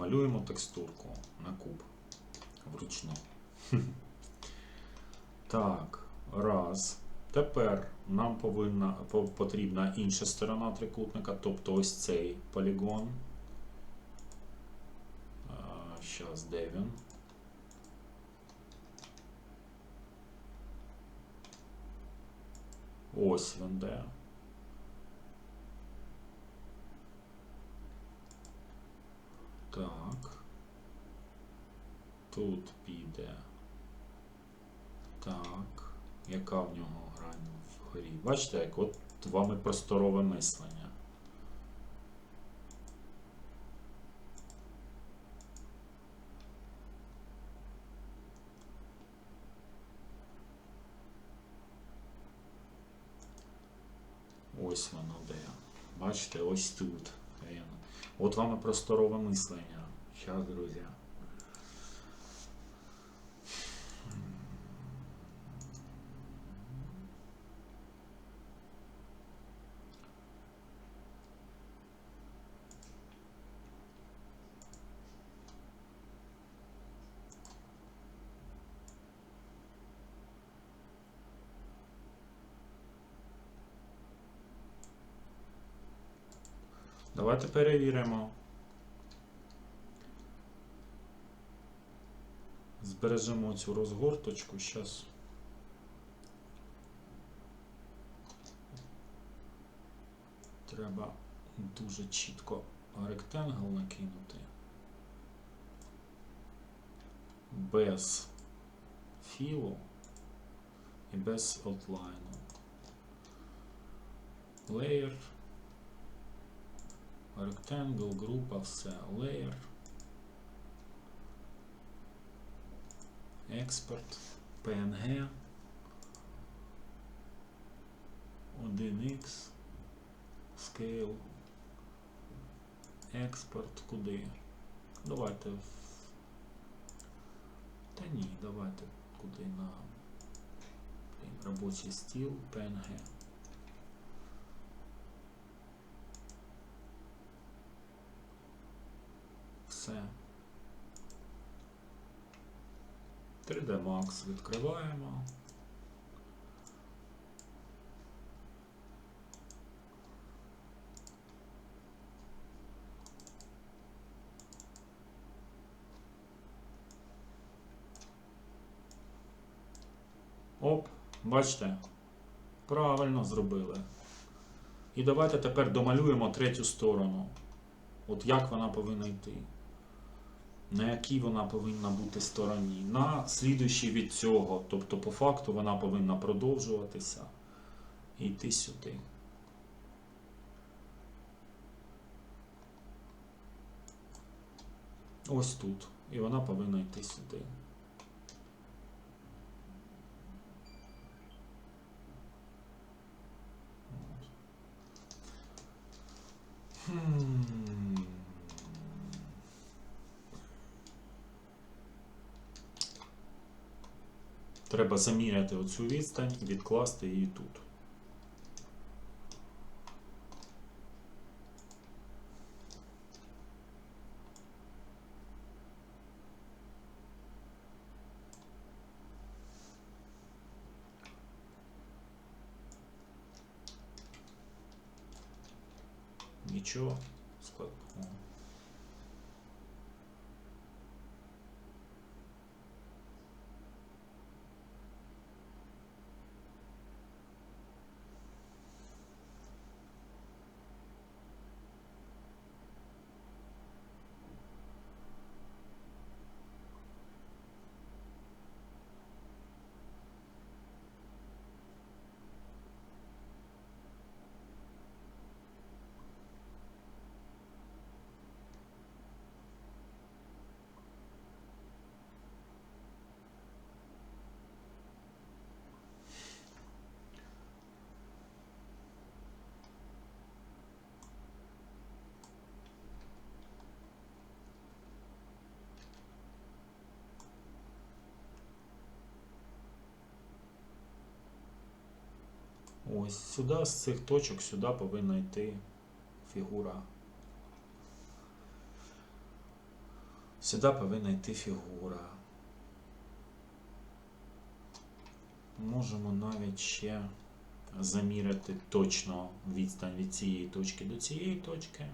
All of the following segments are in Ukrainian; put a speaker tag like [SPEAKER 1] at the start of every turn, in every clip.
[SPEAKER 1] Малюємо текстурку на куб вручну. Так, раз. Тепер нам повинна, потрібна інша сторона трикутника, тобто ось цей полігон. Зараз, де він? Ось він де. Так. Тут піде. Так. Яка в нього грань вгорі? Бачите, як от вами просторове мислення. Ось воно де. Бачите, ось тут. От вам просторове мислення. Щас, друзі. Давайте перевіримо. Збережемо цю розгорточку. Зараз. Треба дуже чітко ректангл накинути. Без філу і без аутлайну. Layer. Rectangle, група, все, layer, експорт, PNG, 1x, scale, експорт, куди? Давайте в... Та ні, давайте куди на робочий стіл, PNG. Все. 3D Max відкриваємо. Оп, бачите? Правильно зробили. І давайте тепер домалюємо третю сторону. От як вона повинна йти? На якій вона повинна бути стороні? На слідуючій від цього. Тобто, по факту, вона повинна продовжуватися і йти сюди. Ось тут. І вона повинна йти сюди. Хм. Треба заміряти оцю відстань, відкласти її тут. Нічого Ось сюди, з цих точок, сюди повинна йти фігура. Сюди повинна йти фігура. Можемо навіть ще заміряти точно відстань від цієї точки до цієї точки,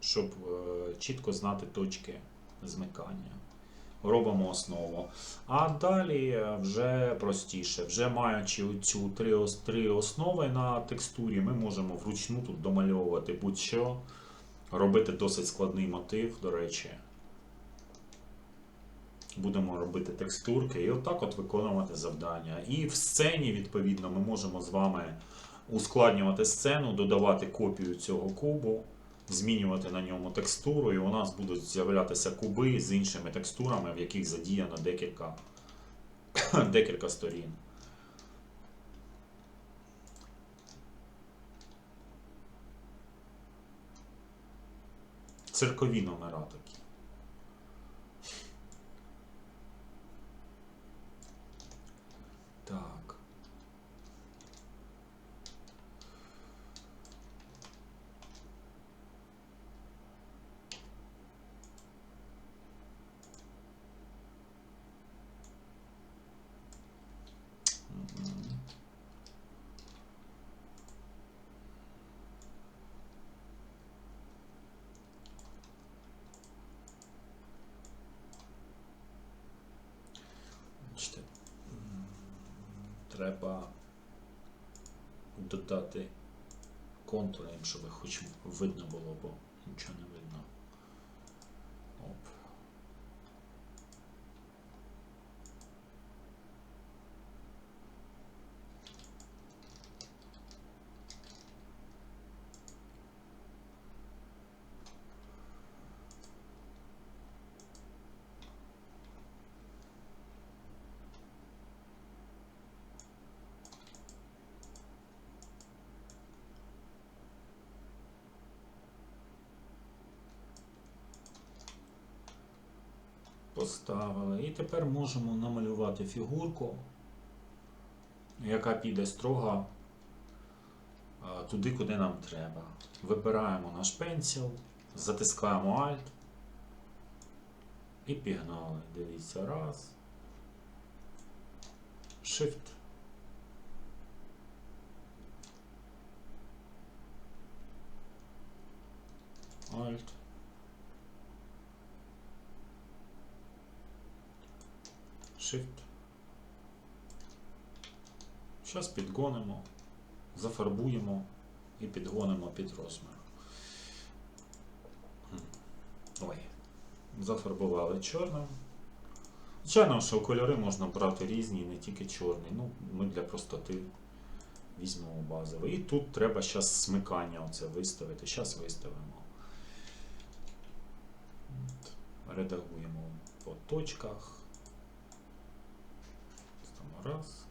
[SPEAKER 1] щоб е, чітко знати точки змикання. Робимо основу. А далі вже простіше. Вже маючи цю три, три основи на текстурі, ми можемо вручну тут домальовувати будь-що, робити досить складний мотив, до речі. Будемо робити текстурки і отак от виконувати завдання. І в сцені, відповідно, ми можемо з вами ускладнювати сцену, додавати копію цього кубу, змінювати на ньому текстуру, і у нас будуть з'являтися куби з іншими текстурами, в яких задіяно декілька, декілька сторін. Циркові номера такі. Так. Треба додати контури, щоб хоч видно було, бо нічого не видно. Оп. Поставили. І тепер можемо намалювати фігурку, яка піде строго туди, куди нам треба. Вибираємо наш пенсіл, затискаємо Alt і пігнали. Дивіться, раз. Shift. Alt. Shift. Зараз підгонимо, зафарбуємо і підгонимо під розмір. Ой. Зафарбували чорним. Звичайно, що кольори можна брати різні, не тільки чорний. Ну, ми для простоти візьмемо базовий. І тут треба зараз смикання оце виставити. Зараз виставимо. Редагуємо по точках. Раз.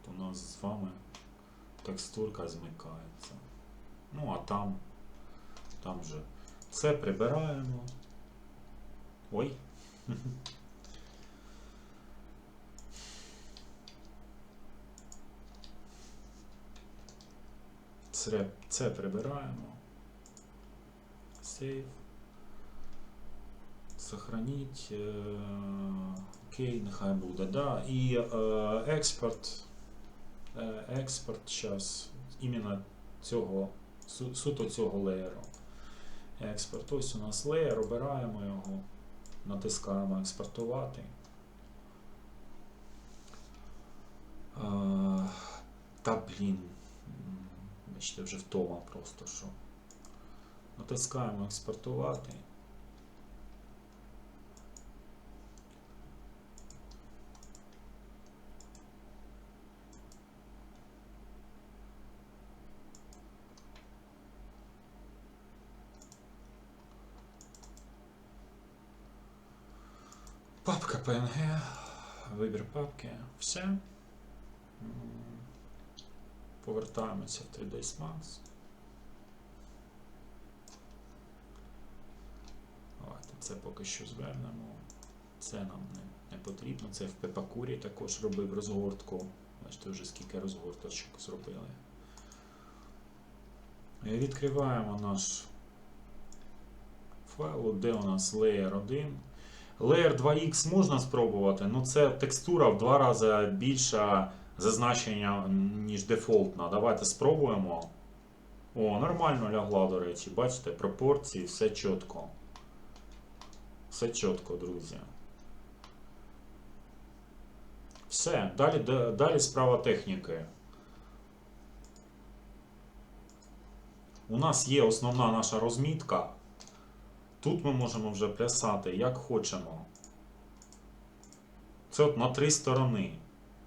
[SPEAKER 1] От у нас з вами текстурка змикається. Ну, а там, там вже це прибираємо. Ой. Це, це прибираємо. Сейв. Сохраніть. е, Окей, нехай буде. Да. І е, експорт. Е, експорт зараз іменно цього, суто цього леєру. Експорт. Ось у нас леєр, обираємо його, натискаємо експортувати. Е, та блін. Бачите, вже втома просто що. Натискаємо експортувати. Папки, все. Повертаємося в 3ds Max. Давайте це поки що звернемо. Це нам не, не потрібно. Це в Пепакурі також робив розгортку. Бачите, вже скільки розгорточок зробили. Е, Відкриваємо наш файлу. Де у нас Layer 1? Layer 2X можна спробувати, ну це текстура в два рази більша за значення, ніж дефолтна. Давайте спробуємо. О, нормально лягла, до речі. Бачите, пропорції, все чітко. Все чітко, друзі. Все, далі, далі справа техніки. У нас є основна наша розмітка. Тут ми можемо вже плясати як хочемо. Це от на три сторони.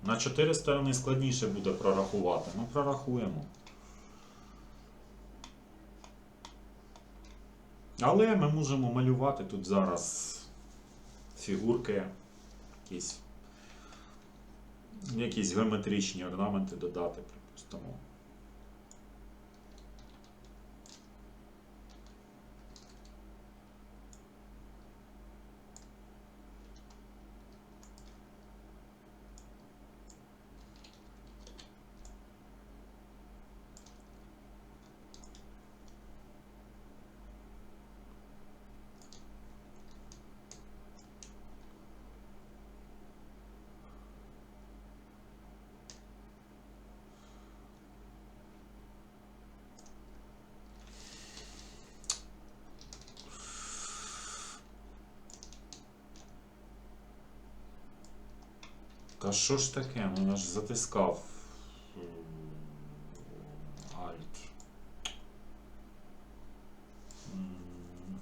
[SPEAKER 1] На чотири сторони складніше буде прорахувати. Ну, прорахуємо. Але ми можемо малювати тут зараз фігурки, якісь, якісь геометричні орнаменти додати, припустимо. Та що ж таке? Ну я ж затискав. Alt.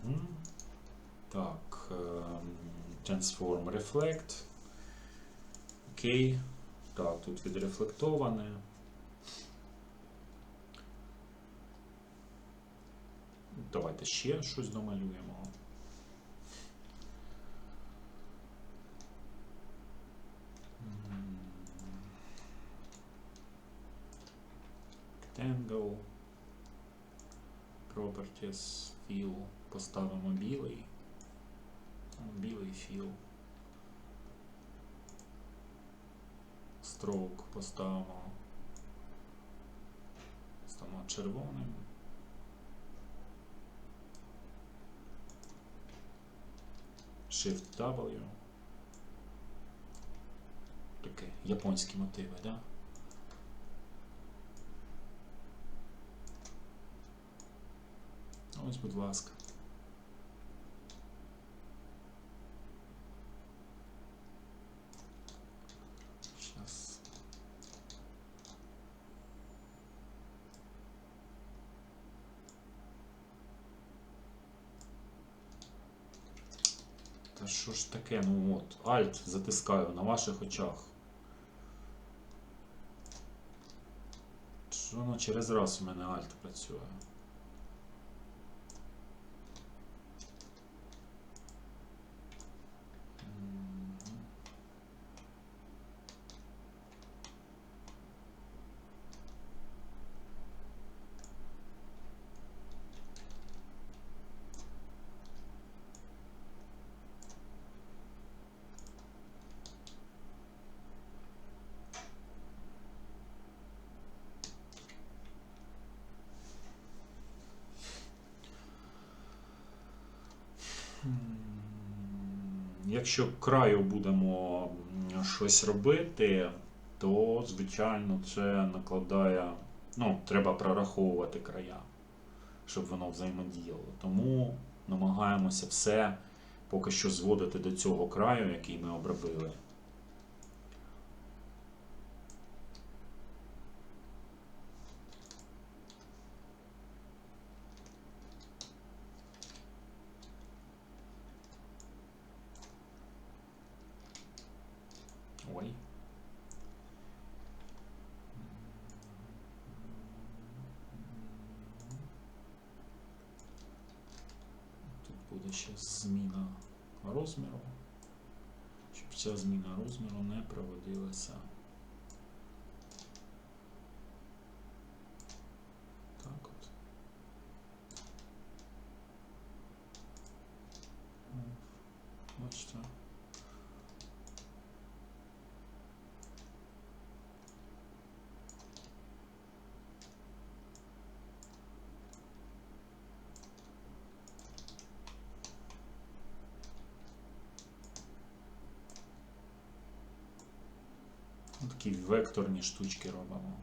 [SPEAKER 1] Мгм. Так. ем, Transform Reflect. Окей. Так, тут відрефлектоване. Давайте ще щось домалюємо. Rectangle. Properties, fill. Поставимо білий. Білий fill. Stroke поставимо. Поставимо червоним. Shift W. Таке японські мотиви, да? Ось, будь ласка. Щас. Та що ж таке? Ну от, Alt затискаю на ваших очах. Воно через раз у мене Alt працює? Якщо краю будемо щось робити, то звичайно це накладає. Ну, треба прораховувати края, щоб воно взаємодіяло. Тому намагаємося все поки що зводити до цього краю, який ми обробили. so. Такі векторні штучки робимо.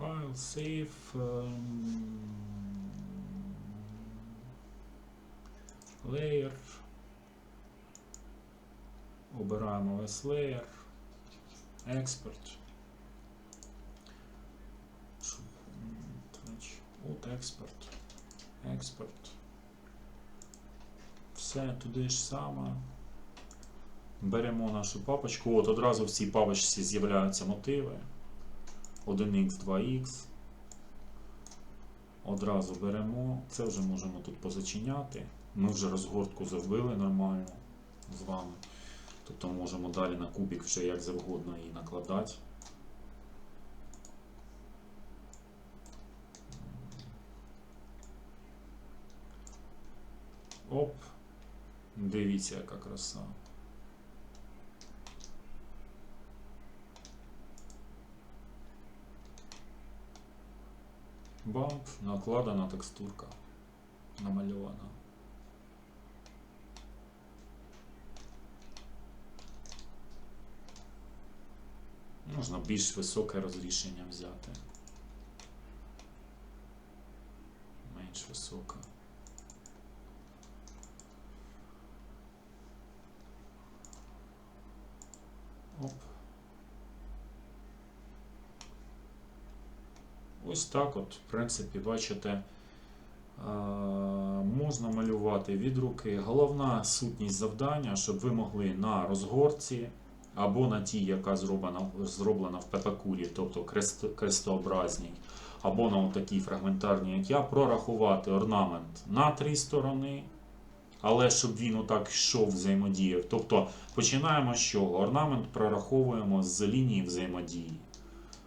[SPEAKER 1] Файл, сейф. ем, Layer. Обираємо весь layer. Export. От експорт. Експорт. Все туди ж саме. Беремо нашу папочку. От одразу в цій папочці з'являються мотиви. 1х, 2х. Одразу беремо. Це вже можемо тут позачиняти. Ми вже розгортку зробили нормально з вами. Тобто можемо далі на кубик вже як завгодно її накладати. Оп. Дивіться, яка краса. Бамп, накладена текстурка. Намальована. Можна більш високе розрішення взяти. Менш високе. Оп. Ось так от, в принципі, бачите, можна малювати від руки. Головна сутність завдання, щоб ви могли на розгорці або на тій, яка зроблена, зроблена в пепекурі, тобто крест, крестообразній, або на такій фрагментарній, як я, прорахувати орнамент на три сторони. Але щоб він отак йшов, взаємодіяв. Тобто починаємо з чого? Орнамент прораховуємо з лінії взаємодії.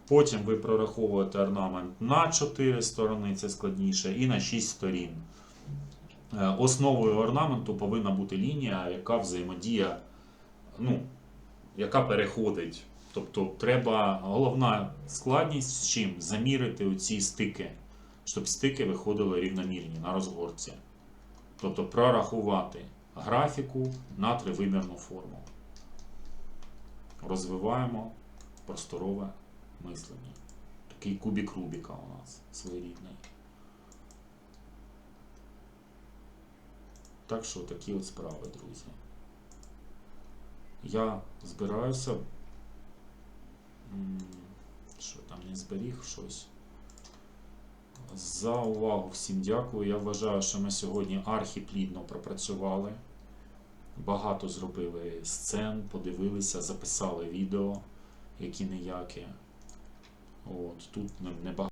[SPEAKER 1] Потім ви прораховуєте орнамент на 4 сторони, це складніше, і на 6 сторін. Е, Основою орнаменту повинна бути лінія, яка взаємодія, ну, яка переходить. Тобто треба головна складність з чим замірити оці стики, щоб стики виходили рівномірні на розгорці. Тобто прорахувати графіку на тривимірну форму. Розвиваємо просторове мислення. Такий кубік Рубіка у нас своєрідний. Так що такі от справи, друзі. Я збираюся. Що там не зберіг щось. За увагу всім дякую. Я вважаю, що ми сьогодні архіплідно пропрацювали. Багато зробили сцен, подивилися, записали відео, які ніякі. От, тут не- небагато.